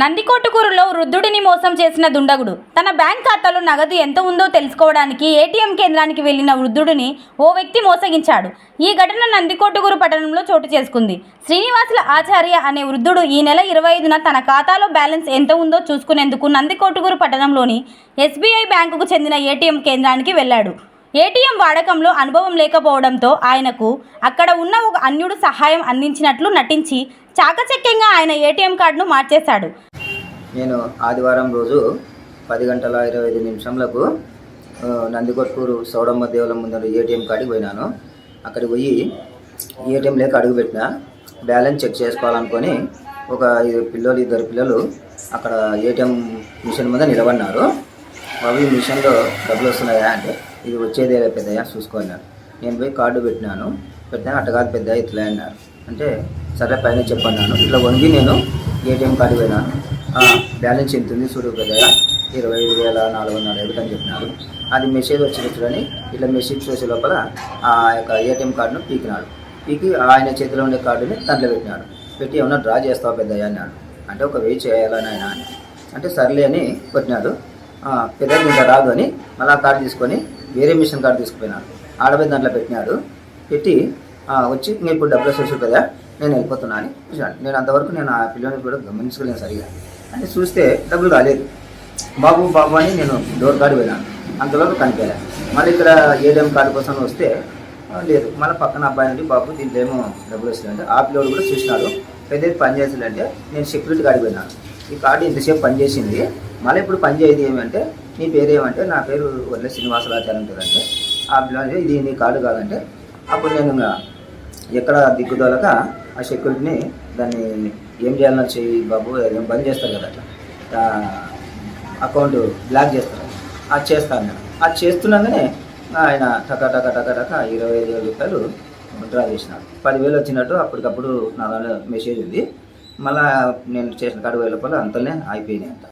నందికోటుకూరులో వృద్ధుడిని మోసం చేసిన దుండగుడు. తన బ్యాంక్ ఖాతాలో నగదు ఎంత ఉందో తెలుసుకోవడానికి ఏటీఎం కేంద్రానికి వెళ్ళిన వృద్ధుడిని ఓ వ్యక్తి మోసగించాడు. ఈ ఘటన నందికోటుకూరు పట్టణంలో చోటు చేసుకుంది. శ్రీనివాసుల ఆచార్య అనే వృద్ధుడు ఈ నెల ఇరవై ఐదున తన ఖాతాలో బ్యాలెన్స్ ఎంత ఉందో చూసుకునేందుకు నందికోటుకూరు పట్టణంలోని ఎస్బీఐ బ్యాంకుకు చెందిన ఏటీఎం కేంద్రానికి వెళ్ళాడు. ఏటీఎం వాడకంలో అనుభవం లేకపోవడంతో ఆయనకు అక్కడ ఉన్న ఒక అన్యుడు సహాయం అందించినట్లు నటించి చాకచక్యంగా ఆయన ఏటీఎం కార్డును మార్చేశాడు. నేను ఆదివారం రోజు పది గంటల ఇరవై ఐదు నిమిషంలకు ఆ, నందికొట్కూరు సౌడమ్మ దేవాలయం ముందర ఏటీఎం కార్డుకి పోయినాను. అక్కడికి పోయి ఏటీఎం లేక అడుగుపెట్టిన బ్యాలెన్స్ చెక్ చేసుకోవాలనుకొని ఒక ఐదు పిల్లలు ఇద్దరు పిల్లలు అక్కడ ఏటీఎం మిషన్ మీద నిలబడినారు. బాబు ఈ మిషన్లో డబ్బులు వస్తున్నాయా అంటే ఇది వచ్చేదే పెద్దయ్యా చూసుకోన్నారు నేను పోయి కార్డు పెట్టినాను. పెట్టినా అట్టగాదు పెద్ద ఇట్లా అన్నారు. అంటే సరే పైన చెప్పన్నాను. ఇట్లా వంగి నేను ఏటీఎం కార్డు పోయినాను బ్యాలెన్స్ ఎంత ఉంది చూడు కదా ఇరవై ఐదు వేల నాలుగు వందల ఐదు అని చెప్పినాడు. అది మెసేజ్ వచ్చినట్లని ఇట్లా మెసేజ్ చూసే లోపల ఆ యొక్క ఏటీఎం కార్డును పీకినాడు. పీకి ఆయన చేతిలో ఉండే కార్డుని దాంట్లో పెట్టినాడు. పెట్టి ఏమన్నా డ్రా చేస్తావు పెద్దయ్య అన్నాడు. అంటే ఒక వెయ్యి చేయాలని ఆయన అని. అంటే సర్లే అని కొట్టినాడు. పెద్ద ఇంకా రాదు అని మళ్ళీ ఆ కార్డు తీసుకొని వేరే మిషన్ కార్డు తీసుకుపోయినాడు. ఆడపోయి దాంట్లో పెట్టినాడు. పెట్టి వచ్చి "ఇంక ఇప్పుడు డబ్బులు వచ్చేసి కదా. నేను వెళ్ళిపోతున్నా అని చూశాను. నేను అంతవరకు నేను ఆ పిల్లని కూడా గమనించుకోలేను సరిగా. అని చూస్తే డబ్బులు రాలేదు. బాబు బాబు అని నేను డోర్ కార్డు పోయినాను అంతలోపు కనిపించలేదు. మళ్ళీ ఇక్కడ ఏటీఎం కార్డు కోసం వస్తే లేదు. మళ్ళీ పక్కన అబ్బాయి నుండి బాబు దీంట్లో ఏమో డబ్బులు వస్తుందంటే ఆ పిల్లోడు కూడా చూసినాడు. పెద్దది పని చేసిందంటే నేను సెక్యూరిటీ కార్డు పోయినాను ఈ కార్డు ఇంతసేపు పనిచేసింది మళ్ళీ ఇప్పుడు పనిచేయదు ఏమంటే నీ పేరు ఏమంటే నా పేరు వల్ల శ్రీనివాసరాచార్య ఉంటుందంటే ఆ పిల్లలు ఇది నీ కార్డు కాదంటే అప్పుడు నేను ఇంకా ఎక్కడ దిక్కుదోలక ఆ సెక్యూరిటీని దాన్ని ఏం చేయాలన్నా చెయ్యి బాబు ఏం బంద్ చేస్తారు కదా అట్లా. అకౌంట్ బ్లాక్ చేస్తారు. అది చేస్తాను నేను అది చేస్తున్నాగానే ఆయన టక టక టక టక ఇరవై ఐదు వేల రూపాయలు డ్రా చేసినాడు. పదివేలు వచ్చినట్టు అప్పటికప్పుడు నా దాంట్లో మెసేజ్ ఉంది. మళ్ళీ నేను చేసిన కాడు వేల అంతనే అయిపోయినాయి అంత.